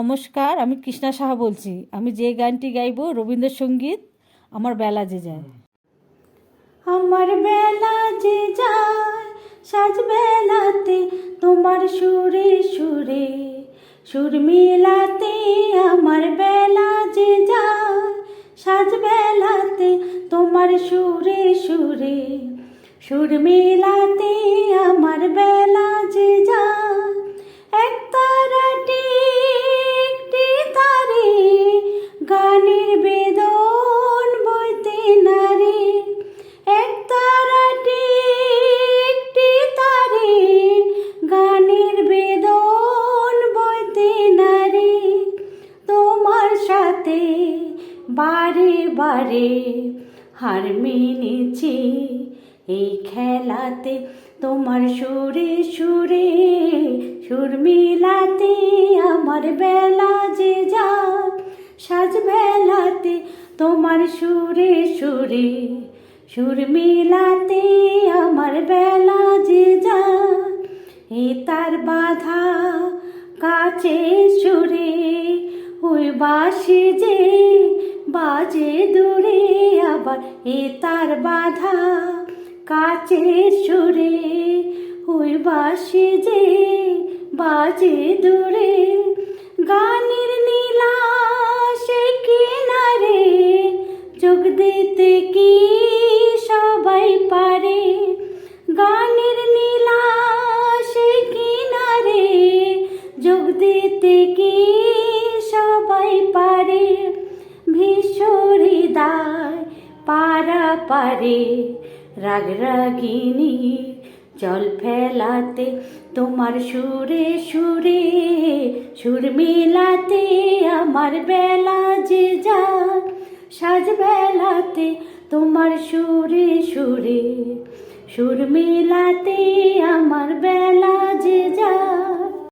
নমস্কার, আমি কৃষ্ণা সাহা বলছি। আমি যে গানটি গাইবো, রবীন্দ্রসঙ্গীত, আমার বেলা যে যায়। আমার বেলা যে যায়, সাজ বেলাতে তোমার সুরে সুরে। সুর মিলাতে আমার বেলা যে যায়, সাজ বেলাতে তোমার সুরে সুরে। সুর মিলাতে বেদন বইতে নারে, এক একটি তারে, গানের বেদন বইতে নারে, তোমার সাথে বারে বারে হার মেনেছি এই খেলাতে, তোমার সুরে সুরে সুর মিলাতে আমার বেলা যে যা সাজ বেলাতে তোমার সুরে সুরে, সুর মিলাতে আমার বেলা যে যা এ তার বাধা কাছে সুরে, ওই বাসি যে বাজে দূরে আবার এ তার বাধা কাছে সুরে, ওই বাসি যে বাজে দূরে। গানের যোগ কি সবাই পারে ভীষরিদায় পারা পারে। রাগ রাগিনী, জল ফেলাতে তোমার সুরে সুরে, সুর মিলাতে আমার বেলা যে যা সাজ বেলাতে তোমার সুরে সুরে, সুর মিলাতে আমার বেলা